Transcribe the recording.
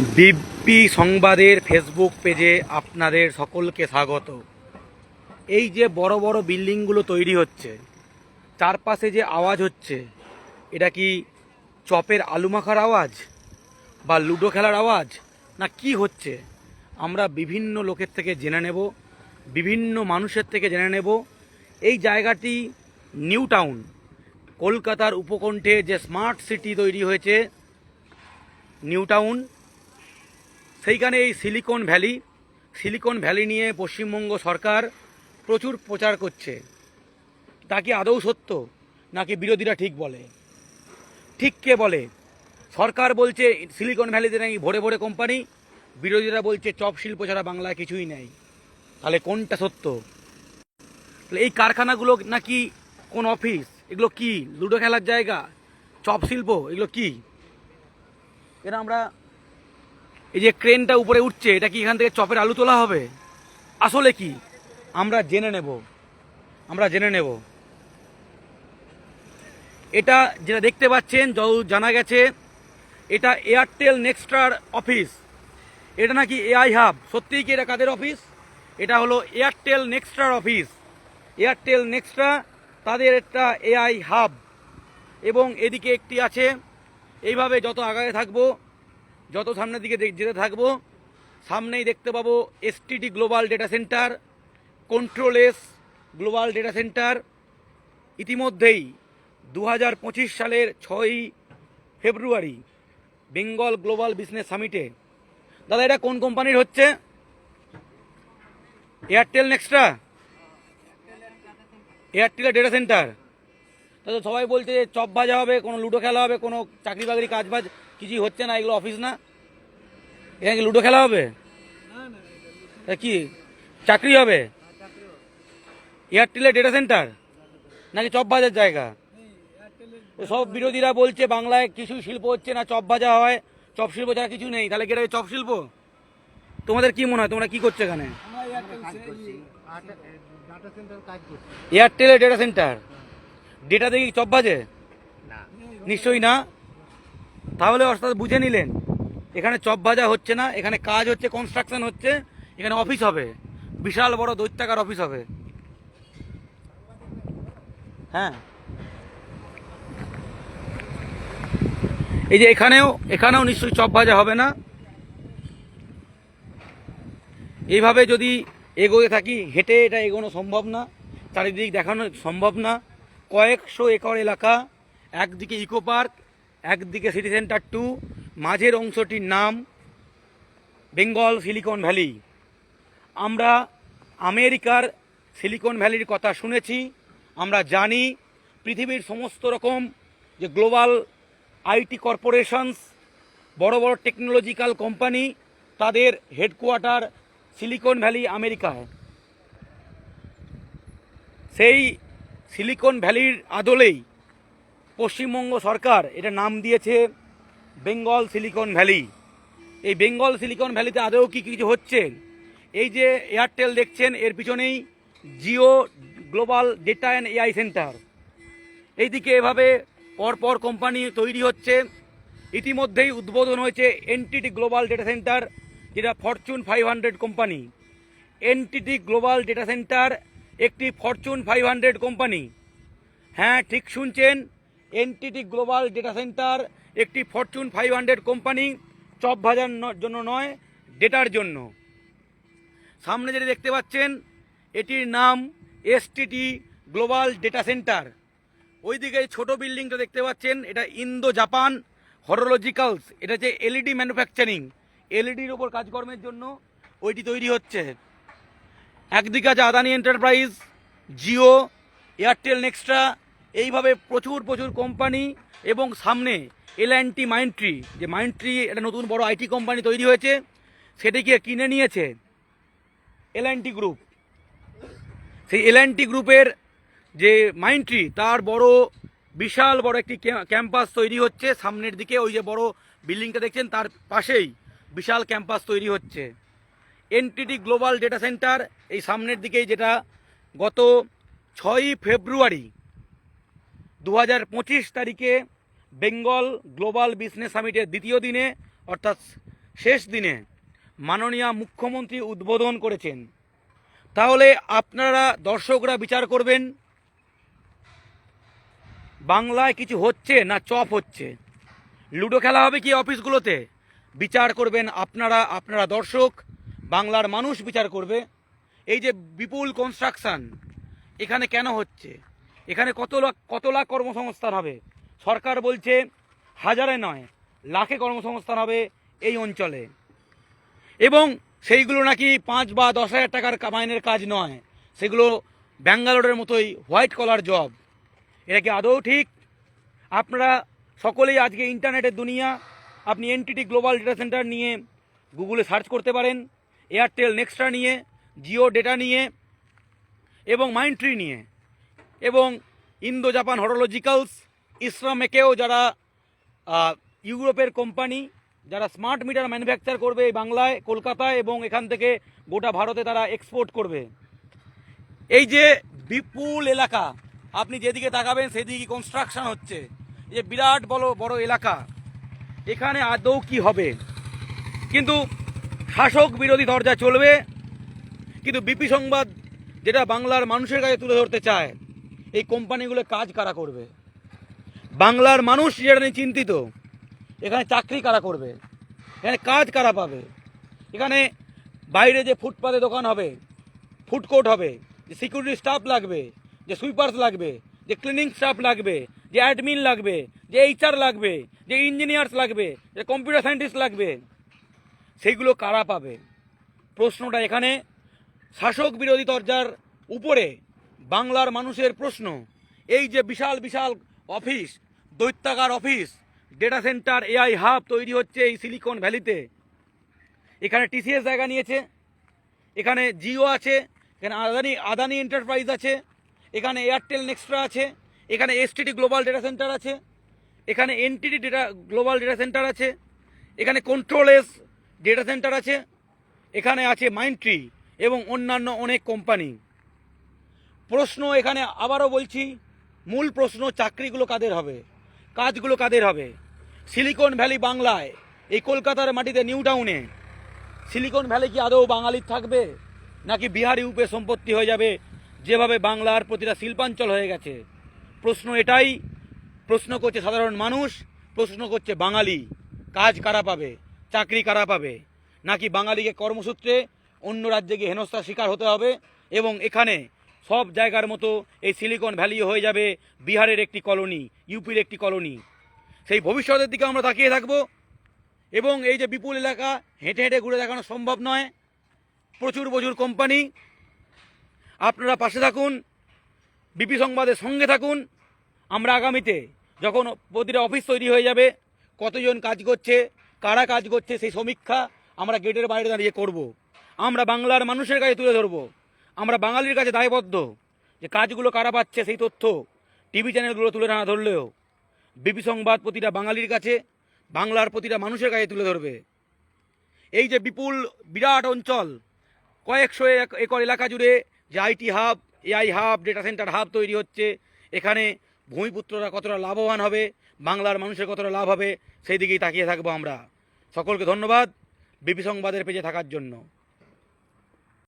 BP সংবাদের Facebook পেজে আপনাদের সকলকে স্বাগত। এই যে বড় বড় বিল্ডিংগুলো তৈরি হচ্ছে, চারপাশে যে আওয়াজ হচ্ছে, এটা কি চপের আলু মাখার আওয়াজ বা লুডো খেলার আওয়াজ, না কি হচ্ছে? আমরা বিভিন্ন লোকের থেকে জেনে নেব, বিভিন্ন মানুষের থেকে জেনে নেব। এই জায়গাটি নিউ টাউন, কলকাতার উপকণ্ঠে যে স্মার্ট সিটি তৈরি হয়েছে, নিউ টাউন। সেইখানে এই সিলিকন ভ্যালি সিলিকন ভ্যালি নিয়ে পশ্চিমবঙ্গ সরকার প্রচুর প্রচার করছে। তা কি আদৌ সত্য, নাকি বিরোধীরা ঠিক বলে? ঠিক কে বলে? সরকার বলছে সিলিকন ভ্যালিতে নাকি ভরে ভরে কোম্পানি, বিরোধীরা বলছে চপ শিল্প ছাড়া বাংলায় কিছুই নেই। তাহলে কোনটা সত্য? তাহলে এই কারখানাগুলো নাকি কোন অফিস? এগুলো কি লুডো খেলার জায়গা? চপ শিল্প? এগুলো কি? এরা আমরা এই যে ক্রেনটা উপরে উঠছে, এটা কি এখান থেকে চপের আলু তোলা হবে? আসলে কি? আমরা জেনে নেব। আমরা জেনে নেব। এটা যেটা দেখতে পাচ্ছেন, যত জানা গেছে, এটা এয়ারটেল নেক্সট্রার অফিস এটা নাকি এআই হাব সত্যিই কি এটা কাদের অফিস এটা হলো এয়ারটেল নেক্সট্রার অফিস এয়ারটেল নেক্সট্রা তাদের একটা এআই হাব এবং এদিকে একটি আছে, এইভাবে যত আগায় থাকব যত সামনের দিকে যেতে থাকব, সামনেই দেখতে পাবো STT global data centre controls global data centre ইতিমধ্যেই দু হাজার পঁচিশ সালের ছয়ই ফেব্রুয়ারি বেঙ্গল গ্লোবাল বিজনেস সামিটে। দাদা, এটা কোন কোম্পানির হচ্ছে? এয়ারটেল নেক্সট্রা এয়ারটেলের ডেটা সেন্টার তাহলে সবাই বলছে যে চপ ভাজা হবে কোনো লুডো খেলা হবে কোনো চাকরি বাকরি কাজ বাজ কিছুই হচ্ছে না এগুলো অফিস না। এখানে কি লুডো খেলা হবে? তা কি? চাকরি হবে? এয়ারটেলের ডেটা সেন্টার নাকি চপ ভাজার জায়গা? তো সব বিরোধীরা বলছে বাংলায় কিছু শিল্প হচ্ছে না চপ ভাজা হয় চপ শিল্প ছাড়া কিছু নেই। তাহলে কি এটা চপ শিল্প? তোমাদের কি মনে হয়? তোমরা কি করছ এখানে? ডাটা সেন্টার কাজ করছি। এয়ারটেলের ডেটা সেন্টার ডেটা দেখি চপ না। নিশ্চয়ই না। তাহলে অর্থাৎ বুঝে নিলেন এখানে চপ ভাজা হচ্ছে না এখানে কাজ হচ্ছে কনস্ট্রাকশন হচ্ছে এখানে অফিস হবে। বিশাল বড় দৈত্যাকার অফিস হবে। হ্যাঁ। এই যে এখানেও এখানেও নিশ্চয়ই চপ ভাজা হবে না। এইভাবে যদি এগোতে থাকি হেঁটে এটা এগোনো সম্ভব না চারিদিক দেখানো সম্ভব না। কয়েকশো একর এলাকা, একদিকে ইকো পার্ক, একদিকে সিটি সেন্টার টু, মাঝের অংশটির নাম বেঙ্গল সিলিকন ভ্যালি। আমরা আমেরিকার সিলিকন ভ্যালির কথা শুনেছি, আমরা জানি পৃথিবীর সমস্ত রকম যে গ্লোবাল আইটি কর্পোরেশনস, বড় বড় টেকনোলজিক্যাল কোম্পানি, তাদের হেডকোয়ার্টার সিলিকন ভ্যালি আমেরিকায়। সেই সিলিকন ভ্যালির আদলেই পশ্চিমবঙ্গ সরকার এটা নাম দিয়েছে বেঙ্গল সিলিকন ভ্যালি। এই বেঙ্গল সিলিকন ভ্যালিতে আদৌ কি কিছু হচ্ছে? এই যে এয়ারটেল দেখছেন, এর পিছনেই Jio global data and AI centre. এইদিকে এভাবে পরপর কোম্পানি তৈরি হচ্ছে। ইতিমধ্যেই উদ্বোধন হয়েছে এনটিটি গ্লোবাল ডেটা সেন্টার, যেটা Fortune five hundred company. NTT global data centre একটি ফরচুন ফাইভ হান্ড্রেড কোম্পানি হ্যাঁ ঠিক শুনছেন? এনটিটি গ্লোবাল ডেটা সেন্টার একটি Fortune five hundred company chop ভাজার জন্য নয় ডেটার জন্য। সামনে যেটা দেখতে পাচ্ছেন, এটির নাম এসটিটি গ্লোবাল ডেটা সেন্টার ওইদিকে ছোট বিল্ডিংটা দেখতে পাচ্ছেন, এটা ইন্দো জাপান হরোলজিক্যালস এটা হচ্ছে এলইডি ম্যানুফ্যাকচারিং এলইডির ওপর কাজকর্মের জন্য ওইটি তৈরি হচ্ছে। একদিকে আছে আদানি এন্টারপ্রাইজ, জিও, এয়ারটেল নেক্সট্রা, এইভাবে প্রচুর প্রচুর কোম্পানি এবং সামনে এল অ্যান্ড টি যে মাইন্ডট্রি একটা নতুন বড় আইটি কোম্পানি তৈরি হয়েছে, সেটিকে কিনে নিয়েছে এল অ্যান্ড টি গ্রুপ। সেই এল অ্যান্ড টি গ্রুপের যে মাইন্ডট্রি তার বড়, বিশাল বড় একটি ক্যাম্পাস তৈরি হচ্ছে। সামনের দিকে ওই যে বড় বিল্ডিংটা দেখছেন, তার পাশেই বিশাল ক্যাম্পাস তৈরি হচ্ছে। এনটিটি গ্লোবাল ডেটা সেন্টার, এই সামনের দিকেই যেটা গত ছয়ই ফেব্রুয়ারি দু হাজার পঁচিশ তারিখে বেঙ্গল গ্লোবাল বিজনেস সামিটের দ্বিতীয় দিনে, অর্থাৎ শেষ দিনে মাননীয় মুখ্যমন্ত্রী উদ্বোধন করেছেন। তাহলে আপনারা দর্শকরা বিচার করবেন, বাংলায় কিছু হচ্ছে না চপ হচ্ছে? লুডো খেলা হবে কি অফিসগুলোতে? বিচার করবেন আপনারা আপনারা দর্শক। বাংলার মানুষ বিচার করবে, এই যে বিপুল কনস্ট্রাকশন এখানে কেন হচ্ছে? এখানে কত লাখ কত লাখ কর্মসংস্থান হবে? সরকার বলছে হাজারে নয়, লাখে কর্মসংস্থান হবে এই অঞ্চলে। এবং সেইগুলো নাকি পাঁচ বা দশ হাজার টাকার মাইনের কাজ নয়, সেগুলো ব্যাঙ্গালোরের মতোই হোয়াইট কলার জব এটা কি আদৌ ঠিক? আপনারা সকলেই আজকে ইন্টারনেটের দুনিয়া, আপনি এনটিটি গ্লোবাল ডেটা সেন্টার নিয়ে গুগলে সার্চ করতে পারেন। এয়ারটেল নেক্সট্রা নিয়ে জিও ডেটা নিয়ে, এবং মাইন্ডট্রি নিয়ে, এবং ইন্দো জাপান হরোলজিক্যালস ইসরামেকেও যারা ইউরোপের কোম্পানি যারা স্মার্ট মিটার ম্যানুফ্যাকচার করবে এই বাংলায়, কলকাতায় এবং এখান থেকে গোটা ভারতে তারা এক্সপোর্ট করবে। এই যে বিপুল এলাকা, আপনি যেদিকে তাকাবেন সেদিকে কনস্ট্রাকশন হচ্ছে। যে বিরাট বড় বড় এলাকা, এখানে আদৌ কি হবে? কিন্তু শাসক বিরোধী দরজা চলবে, কিন্তু বিপি সংবাদ যেটা বাংলার মানুষের কাছে তুলে ধরতে চায়, এই কোম্পানিগুলো কাজ কারা করবে? বাংলার মানুষ যেটা নিয়ে চিন্তিত, এখানে চাকরি কারা করবে? এখানে কাজ কারা পাবে? এখানে বাইরে যে ফুটপাতে দোকান হবে, ফুড কোর্ট হবে, যে সিকিউরিটি স্টাফ লাগবে, যে সুইপার্স লাগবে, যে ক্লিনিং স্টাফ লাগবে, যে অ্যাডমিন লাগবে, যে এইচআর লাগবে, যে ইঞ্জিনিয়ার্স লাগবে, যে কম্পিউটার সায়েন্টিস্ট লাগবে সেইগুলো কারা পাবে? প্রশ্নটা এখানে। শাসক বিরোধী দরজার উপরে বাংলার মানুষের প্রশ্ন। এই যে বিশাল বিশাল office, দৈত্যাকার office data centre AI hub তৈরি হচ্ছে এই সিলিকন ভ্যালিতে এখানে টিসিএস জায়গা নিয়েছে। এখানে জিও আছে। এখানে আদানি আদানি এন্টারপ্রাইজ আছে। এখানে এয়ারটেল নেক্সট্রা আছে। এখানে এসটিডি গ্লোবাল ডেটা সেন্টার আছে। এখানে NTT data global data centre আছে। এখানে কন্ট্রোলেস ডেটা সেন্টার আছে, এখানে আছে মাইন্ডট্রি এবং অন্যান্য অনেক কোম্পানি প্রশ্ন এখানে আবারও বলছি, মূল প্রশ্ন চাকরিগুলো কাদের হবে? কাজগুলো কাদের হবে? সিলিকন ভ্যালি বাংলায়, এই কলকাতার মাটিতে নিউ টাউনে সিলিকন ভ্যালি কি আদৌ বাঙালির থাকবে? নাকি বিহারি উপে সম্পত্তি হয়ে যাবে? যেভাবে বাংলার প্রতিটা শিল্পাঞ্চল হয়ে গেছে। প্রশ্ন এটাই, প্রশ্ন করছে সাধারণ মানুষ, প্রশ্ন করছে বাঙালি। কাজ কারা পাবে? চাকরি কারা পাবে? নাকি বাঙালিকে কর্মসূত্রে অন্য রাজ্যে গিয়ে হেনস্থার শিকার হতে হবে? এবং এখানে সব জায়গার মতো এই সিলিকন ভ্যালি হয়ে যাবে বিহারের একটি কলোনি, ইউপির একটি কলোনি। সেই ভবিষ্যতের দিকে আমরা তাকিয়ে থাকব। এবং এই যে বিপুল এলাকা, হেঁটে হেঁটে ঘুরে দেখানো সম্ভব নয়। প্রচুর প্রচুর কোম্পানি। আপনারা পাশে থাকুন, বিপি সংবাদের সঙ্গে থাকুন। আমরা আগামীতে যখন প্রতিটা অফিস তৈরি হয়ে যাবে, কতজন কাজ করছে কারা কাজ করছে সেই সমীক্ষা আমরা গেটের বাইরে দাঁড়িয়ে করব। আমরা বাংলার মানুষের কাছে তুলে ধরব আমরা বাঙালির কাছে দায়বদ্ধ যে কাজগুলো কারা পাচ্ছে সেই তথ্য টিভি চ্যানেলগুলো তুলে না ধরলেও বিপি সংবাদ প্রতিটা বাঙালির কাছে, বাংলার প্রতিটা মানুষের কাছে তুলে ধরবে এই যে বিপুল, বিরাট অঞ্চল, কয়েকশো এক- একর এলাকা জুড়ে যে IT hub, AI hub, data centre hub তৈরি হচ্ছে, এখানে ভূমিপুত্ররা কতটা লাভবান হবে বাংলার মানুষের কতটা লাভ হবে, সেই দিকেই তাকিয়ে থাকব আমরা। সকলকে ধন্যবাদ, বিপি সংবাদের পেজে থাকার জন্য।